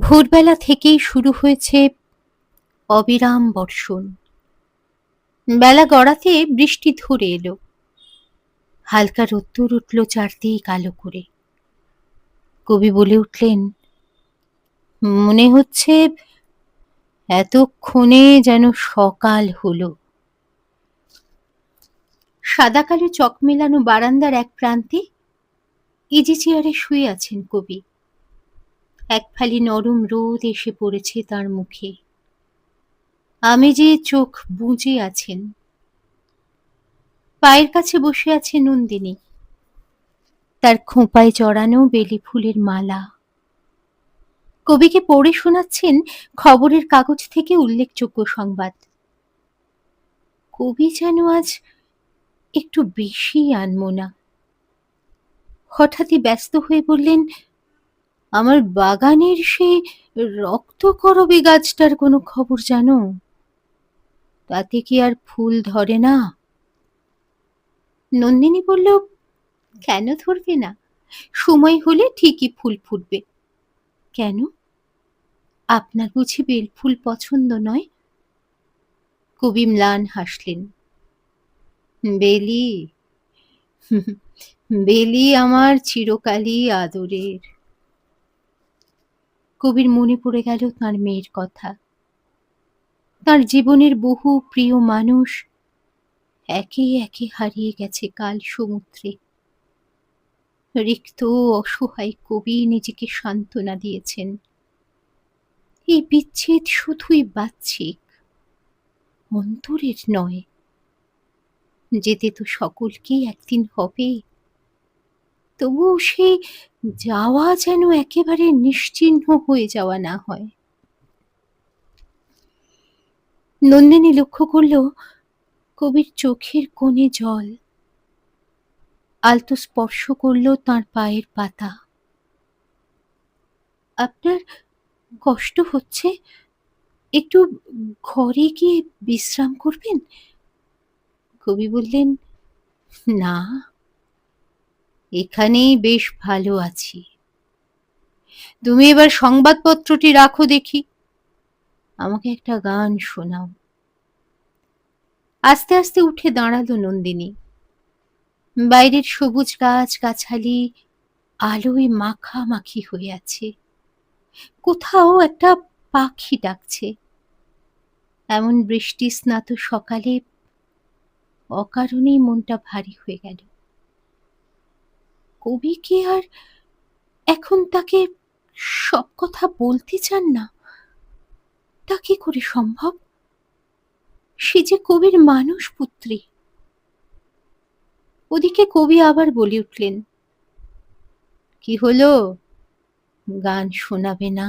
ভোরবেলা থেকেই শুরু হয়েছে অবিরাম বর্ষণ। বেলা গড়াতে বৃষ্টি ধরে এলো। হালকা রোদ্দুর উঠল চারদিক আলো করে। কবি বলে উঠলেন, মনে হচ্ছে এতক্ষণে যেন সকাল হলো। সাদা কালো চক মেলানো বারান্দার এক প্রান্তে ইজি চেয়ারে শুয়ে আছেন কবি। এক ফালি নরম রোদ এসে পড়েছে তার মুখে। আমি যে চোখ বুজে আছেন। পায়ের কাছে বসে আছে নন্দিনী। তার খোঁপায় চড়ানো বেলি ফুলের মালা। কবিকে পড়ে শোনাচ্ছেন খবরের কাগজ থেকে উল্লেখযোগ্য সংবাদ। কবি যেন আজ একটু বেশি আনমোনা। হঠাৎই ব্যস্ত হয়ে বললেন আমার বাগানের সেই রক্তকরবী গাছটার কোনো খবর জানো? তাতে কি আর ফুল ধরে না? নন্দিনী বলল, কেন ধরবে না? সময় হলে ঠিকই ফুল ফুটবে। কেন? আপনার বুঝি বেল ফুল পছন্দ নয়? কবি ম্লান হাসলেন। বেলি বেলি আমার চিরকালই আদরের। কবির মনে পড়ে গেল তার মেয়ের কথা। তার জীবনের বহু প্রিয় মানুষ একে একে হারিয়ে গেছে কাল সমুদ্রে। রিক্ত অসহায় কবি নিজেকে সান্ত্বনা দিয়েছেন। এই বিচ্ছেদ শুধুই বাহ্যিক, অন্তরের নয়। যেতে তো সকলকেই একদিন হবে, তবুও সেই যাওয়া যেন একেবারে নিশ্চিহ্ন হয়ে যাওয়া না হয়। নন্দিনী লক্ষ্য করল, কবির চোখের কোণে জল। আলতো স্পর্শ করল তার পায়ের পাতা। আপনার কষ্ট হচ্ছে? একটু ঘরে গিয়ে বিশ্রাম করবেন? কবি বললেন, না। এখানেই বেশ ভালো আছি। তুমি এবার সংবাদপত্রটি রাখো দেখি। আমাকে একটা গান শোনাও। আস্তে আস্তে উঠে দাঁড়াল নন্দিনী। বাইরের সবুজ গাছ গাছালি আলোয় মাখামাখি হয়ে আছে। কোথাও একটা পাখি ডাকছে। এমন বৃষ্টি স্নাত সকালে অকারণেই মনটা ভারী হয়ে গেল। কবি কি আর এখন তাকে সব কথা বলতে চান না? তা কি করে সম্ভব? সে যে কবির মানুষ পুত্রী। ওদিকে কবি আবার বলে উঠলেন, কি হলো? গান শোনাবে না?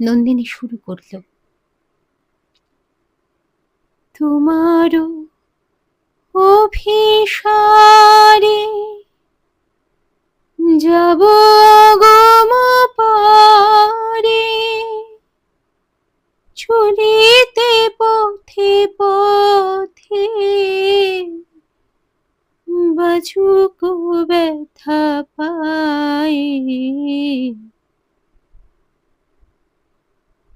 নন্দিনী শুরু করল, তোমারও অভিসারে। যাব গম পারে। চলিতে পথে পথে বাজুক ব্যথা পায়।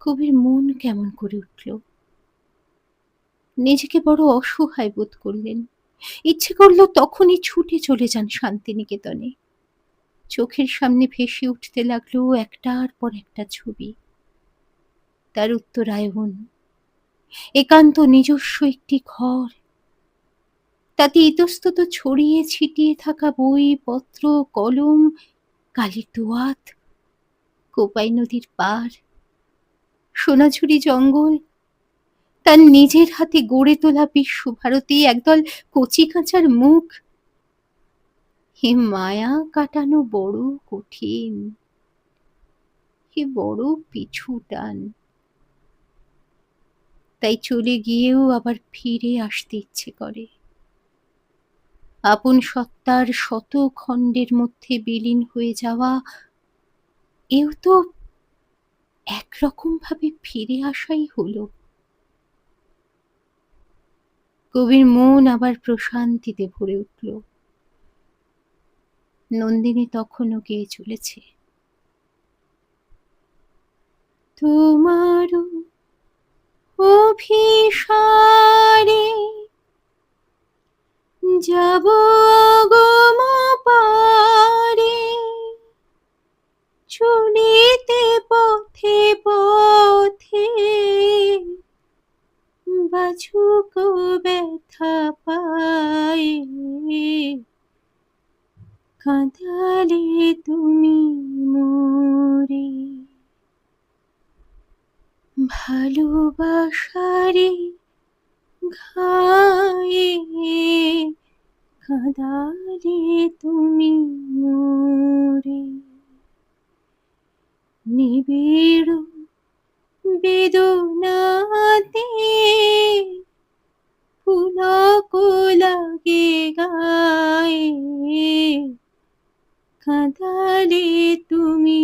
কবির মন কেমন করে উঠল। নিজেকে বড় অসহায় বোধ করলেন। ইচ্ছে করল তখনই ছুটে চলে যান শান্তিনিকেতনে। চোখের সামনে ভেসে উঠতে লাগল একটার পর একটা ছবি। তার উত্তরায়ণ। একান্ত নিজস্ব একটি ঘর। তাতে ইতস্তত ছড়িয়ে ছিটিয়ে থাকা বই, পত্র, কলম, কালির দোয়াত, কোপাই নদীর পার, সোনাঝুরি জঙ্গল তার নিজের হাতে গড়ে তোলা বিশ্বভারতী একদল কচি কাঁচার মুখ। হে মায়া কাটানো বড় কঠিন, হে বড় পিছু টান। তাই চলে গিয়েও আবার ফিরে আসতে ইচ্ছে করে। আপন সত্তার শত খণ্ডের মধ্যে বিলীন হয়ে যাওয়া, এও তো একরকম ভাবে ফিরে আসাই হলো। কবির মন আবার প্রশান্তিতে ভরে উঠল। নন্দিনী তখনও গিয়ে চলেছে। তোমার অভিসারে যাব বাছুক ব্যথা পায়ে কাঁদালে তুমি মোরে। ভালোবাসারে ঘায়ে। কাঁদালে তুমি পুলক লাগে গায়ে কাঁদালে তুমি